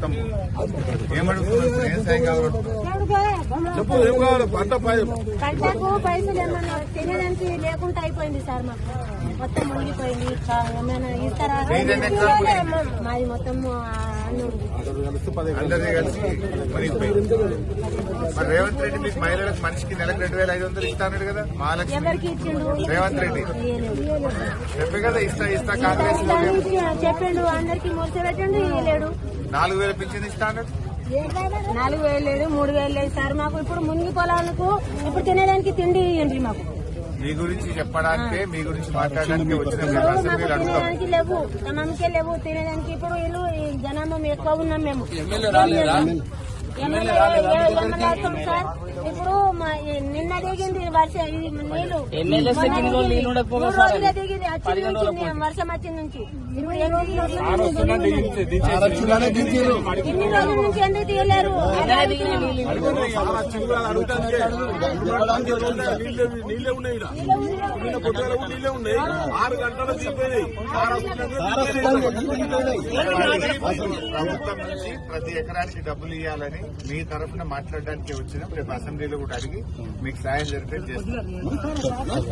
మొత్తం ఏమడుగుతున్నారు? ఏం సాయం కావాలి చెప్పు ఏం కావాలి? పంట పంటకు పైసలు ఏమన్నా తినడానికి లేకుండా అయిపోయింది సార్ మాకు. మొత్తం మునిగిపోయింది. ఏమైనా ఇస్తారా? మాది మొత్తం అందరినీ కలిసి మునిగిపోయింది. మరి రేవంత్ రెడ్డి మీకు మహిళలకు మనిషికి నెలకు రెండు వేల ఐదు వందలు ఇస్తాను కదా మహాలక్ష్మి. రేవంత్ రెడ్డి. చెప్పే కదా ఇస్తా ఇస్తా కాంగ్రెస్ దానికి చెప్పిండు అందరికి మూసి పెట్టండు ఇయ్యలేడు నాలుగు వేల పింఛన్ ఇస్తా అన్నాడు. నాలుగు వేలు లేదు మూడు వేలు లేదు సార్. మాకు ఇప్పుడు మునిగి పొలాలకు ఇప్పుడు తినేదానికి తిండి ఇవ్వండి మాకు. మీ గురించి చెప్పడానికే మీ గురించి మాట్లాడడానికి వచ్చిన తినేదానికి లేవు తమకే లేవు తినేదానికి ఇప్పుడు వీళ్ళు ఈ జనాభా ఎక్కువ ఉన్నాం మేము. ఎమ్మెల్యే ఎమ్మెల్యే అవుతాం సార్ ఇప్పుడు మా ఈ నిన్న దిగింది వర్ష నీళ్ళు దిగింది. వర్షం నుంచి. ఇన్ని రోజుల నుంచి ఎందుకు తీయలేరు? ఆరు గంటల ప్రభుత్వం నుంచి ప్రతి ఎకరానికి డబ్బులు ఇవ్వాలని మీ తరఫున మాట్లాడడానికి వచ్చినాం రేపు అసెంబ్లీలో కూడా అడిగి మీకు సాయం జరిపేది చేస్తాం.